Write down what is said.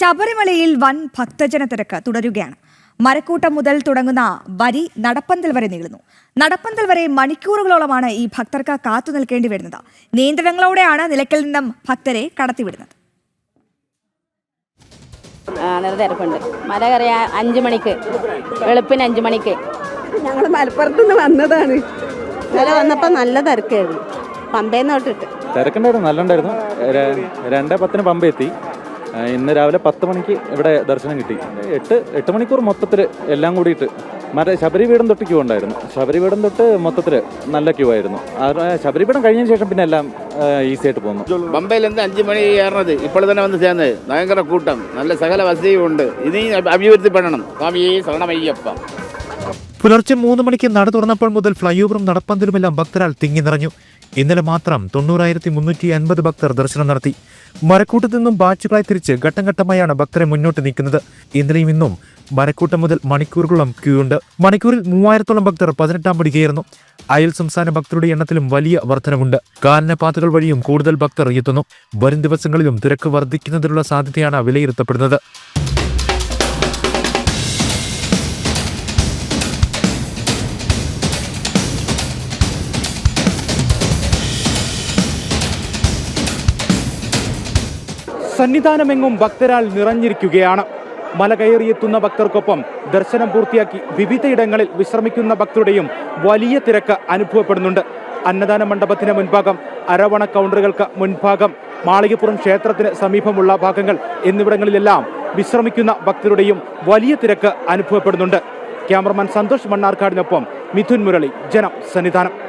ശബരിമലയിൽ വൻ ഭക്തജന തിരക്ക് തുടരുകയാണ്. മരക്കൂട്ടം മുതൽ തുടങ്ങുന്ന വരി നടപ്പന്തൽ വരെ നീളുന്നു. നടപ്പന്തൽ വരെ മണിക്കൂറുകളോളമാണ് ഈ ഭക്തർക്ക് കാത്തു നിൽക്കേണ്ടി വരുന്നത്. നിയന്ത്രണങ്ങളോടെയാണ് നിലയ്ക്കൽ നിന്നും ഭക്തരെ കടത്തിവിടുന്നത്. ആ നല്ല തിരക്കുണ്ട്. മല കയറിയ അഞ്ച് മണിക്ക് വെളുപ്പിന് അഞ്ച് മണിക്ക്. ഞങ്ങൾ മലപ്പുറത്ത് നിന്ന് വന്നതാണ്. ഇന്നലെ വന്നപ്പോൾ നല്ല തിരക്കായിരുന്നു. പമ്പേന്ന് തൊട്ടിട്ട്. തിരക്കുണ്ടായിരുന്നു നല്ലുണ്ടായിരുന്നു. രണ്ടേ രണ്ട് പത്തിന് പമ്പ എത്തി ഇന്ന് രാവിലെ പത്ത് മണിക്ക് ഇവിടെ ദർശനം കിട്ടി. എട്ട് എട്ട് മണിക്കൂർ മൊത്തത്തിൽ എല്ലാം കൂടിയിട്ട് മറ്റേ ശബരിപീഠം തൊട്ട് ക്യൂ ഉണ്ടായിരുന്നു. ശബരിപീഠം തൊട്ട് മൊത്തത്തിൽ നല്ല ക്യൂ ആയിരുന്നു. അത് ശബരിപീഠം കഴിഞ്ഞതിന് ശേഷം പിന്നെ എല്ലാം ഈസി ആയിട്ട് പോകുന്നു പമ്പയിലെന്ത് അഞ്ച് മണി കയറണത് ഇപ്പോൾ തന്നെ വന്ന് ചേർന്ന് ഭയങ്കര കൂട്ടം. നല്ല സകല വസതിയും ഉണ്ട്. ഇനി അഭിവൃദ്ധിപ്പെടണം. സ്വാമിയെ ശരണമയ്യപ്പ. പുലർച്ചെ മൂന്ന് മണിക്ക് നട തുറന്നപ്പോൾ മുതൽ ഫ്ലൈ ഓവറും നടപ്പന്തലുമെല്ലാം ഭക്തരാൽ തിങ്ങി നിറഞ്ഞു. ഇന്നലെ മാത്രം തൊണ്ണൂറായിരത്തി മുന്നൂറ്റി അൻപത് ഭക്തർ ദർശനം നടത്തി. മരക്കൂട്ടത്തു നിന്നും ബാച്ചുകളായി തിരിച്ച് ഘട്ടം ഘട്ടമായാണ് ഭക്തരെ മുന്നോട്ട് നീക്കുന്നത്. ഇന്നലെയും ഇന്നും മരക്കൂട്ടം മുതൽ മണിക്കൂറുകളോളം ക്യൂ ഉണ്ട് മണിക്കൂറിൽ മൂവായിരത്തോളം ഭക്തർ പതിനെട്ടാം പടി കയറുന്നു. അയൽ സംസ്ഥാന ഭക്തരുടെ എണ്ണത്തിലും വലിയ വർധനവുണ്ട്. കാനനപാതകൾ വഴിയും കൂടുതൽ ഭക്തർ എത്തുന്നു. വരും ദിവസങ്ങളിലും തിരക്ക് വർദ്ധിക്കുന്നതിനുള്ള സാധ്യതയാണ് വിലയിരുത്തപ്പെടുന്നത്. സന്നിധാനമെങ്ങും ഭക്തരാൽ നിറഞ്ഞിരിക്കുകയാണ്. മല കയറിയെത്തുന്ന ഭക്തർക്കൊപ്പം ദർശനം പൂർത്തിയാക്കി വിവിധയിടങ്ങളിൽ വിശ്രമിക്കുന്ന ഭക്തരുടെയും വലിയ തിരക്ക് അനുഭവപ്പെടുന്നുണ്ട്. അന്നദാന മണ്ഡപത്തിന് മുൻഭാഗം അരവണ കൗണ്ടറുകൾക്ക് മുൻഭാഗം മാളികപ്പുറം ക്ഷേത്രത്തിന് സമീപമുള്ള ഭാഗങ്ങൾ എന്നിവിടങ്ങളിലെല്ലാം വിശ്രമിക്കുന്ന ഭക്തരുടെയും വലിയ തിരക്ക് അനുഭവപ്പെടുന്നുണ്ട്. ക്യാമറമാൻ സന്തോഷ് മണ്ണാർക്കാടിനൊപ്പം മിഥുൻ മുരളി ജനം സന്നിധാനം.